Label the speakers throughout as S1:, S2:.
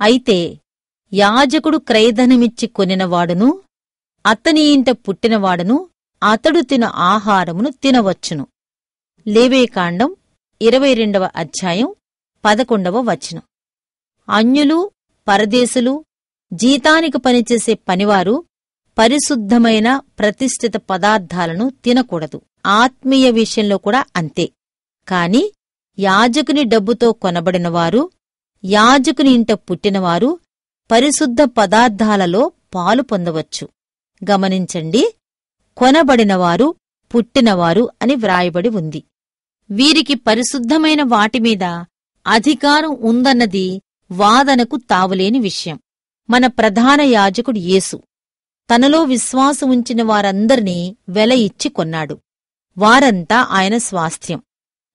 S1: అయితే యాజకుడు క్రయధనమిచ్చి కొనినవాడును అతని ఇంట పుట్టినవాడును అతడు తిన ఆహారమును తినవచ్చును. లేవేకాండం ఇరవై రెండవ అధ్యాయం పదకొండవ వచనం. అన్యులు పరదేశులు జీతానికి పనిచేసే పనివారు పరిశుద్ధమైన ప్రతిష్ఠిత పదార్థాలను తినకూడదు. ఆత్మీయ విషయంలో కూడా అంతే. కాని యాజకుని డబ్బుతో కొనబడినవారు యాజకుని ఇంట పుట్టినవారు పరిశుద్ధ పదార్థాలలో పాలు పొందవచ్చు. గమనించండి కొనబడినవారు పుట్టినవారు అని వ్రాయబడి ఉంది. వీరికి పరిశుద్ధమైన వాటిమీద అధికారం ఉందన్నది వాదనకు తావులేని విషయం. మన ప్రధాన యాజకుడు యేసు తనలో విశ్వాసం ఉంచిన వారందర్నీ వెల ఇచ్చి కొన్నాడు. వారంతా ఆయన స్వాస్థ్యం.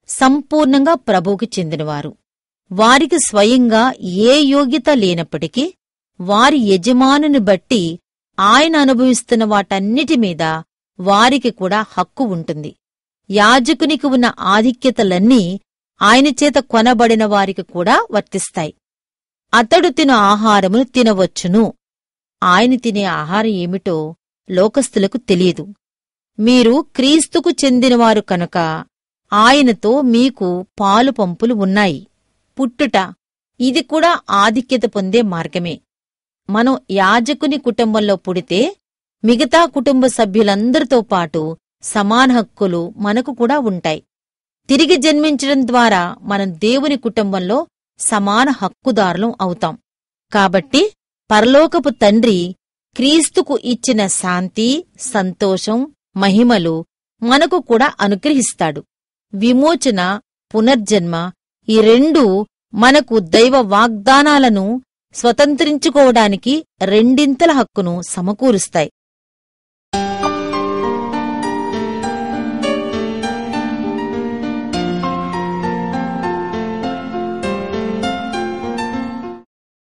S1: సంపూర్ణంగా ప్రభువుకి చెందినవారు. వారికి స్వయంగా ఏ యోగ్యత లేనప్పటికీ వారి యజమానుని బట్టి ఆయన అనుభవిస్తున్న వాటన్నిటి మీద వారికి కూడా హక్కు ఉంటుంది. యాజకునికి ఉన్న ఆధిక్యతలన్నీ ఆయన చేత కొనబడిన వారికి కూడా వర్తిస్తాయి. అతడు తిన ఆహారమును తినవచ్చును. ఆయన తినే ఆహారం ఏమిటో లోకస్తులకు తెలియదు. మీరు క్రీస్తుకు చెందినవారు కనుక ఆయనతో మీకు పాలు పంపులు ఉన్నాయి. పుట్టుట. ఇది కూడా ఆధిక్యత పొందే మార్గమే. మనం యాజకుని కుటుంబంలో పుడితే మిగతా కుటుంబ సభ్యులందరితో పాటు సమాన హక్కులు మనకు కూడా ఉంటాయి. తిరిగి జన్మించడం ద్వారా మనం దేవుని కుటుంబంలో సమాన హక్కుదారులం అవుతాం. కాబట్టి పరలోకపు తండ్రి క్రీస్తుకు ఇచ్చిన శాంతి సంతోషం మహిమలు మనకు కూడా అనుగ్రహిస్తాడు. విమోచన పునర్జన్మ ఈ రెండూ మనకు దైవ వాగ్దానాలను స్వతంత్రించుకోవడానికి రెండింతల హక్కును సమకూరుస్తాయి.